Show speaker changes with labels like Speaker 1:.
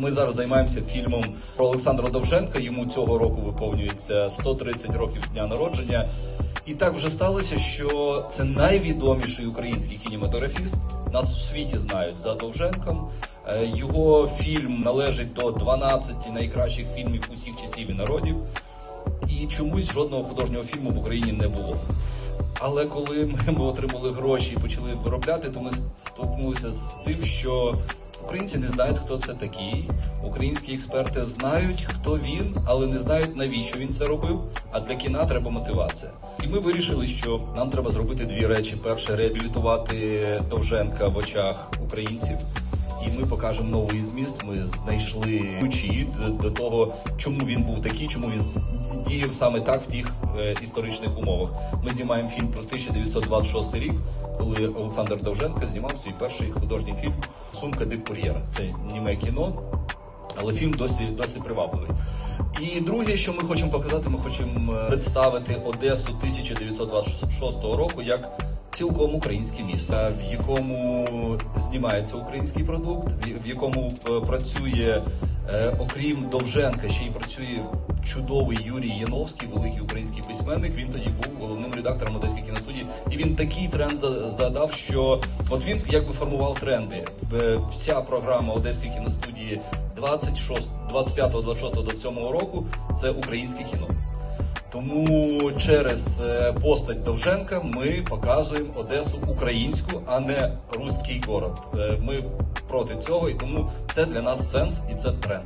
Speaker 1: Ми зараз займаємося фільмом про Олександра Довженка. Йому цього року виповнюється 130 років з дня народження. І так вже сталося, що це найвідоміший український кінематографіст. Нас у світі знають за Довженком. Е, Його фільм належить до 12 найкращих фільмів усіх часів і народів. І чомусь жодного художнього фільму в Україні не було. Але коли ми, отримали гроші і почали виробляти, то ми стикнулися з тим, що українці не знають, хто це такий. Українські експерти знають, хто він, але не знають, навіщо він це робив. А для кіна треба мотивація. І ми вирішили, що нам треба зробити дві речі: перше реабілітувати Довженка в очах українців. І ми покажемо новий зміст. Ми знайшли ключі до, того, чому він був такий, чому він діяв саме так в тих е, історичних умовах. Ми знімаємо фільм про 1926 рік, коли Олександр Довженко знімав свій перший художній фільм Сумка дипкур'єра. Це німе кіно, але фільм досі досі привабливий. І друге, що ми хочемо показати, ми хочемо е, представити Одесу 1926 року як цілком українське місто, в якому знімається український продукт, в- якому е, працює, е, окрім Довженка, ще й працює чудовий Юрій Яновський, великий український письменник. Він тоді був головним редактором Одеської кіностудії. І він такий тренд за- задав, що от він якби формував тренди. Вся програма Одеської кіностудії 26, 25, 26, 27 року це українське кіно. Тому через е, постать Довженка ми показуємо Одесу українську, а не руський город. Е, Ми проти цього, і тому це для нас сенс і це тренд.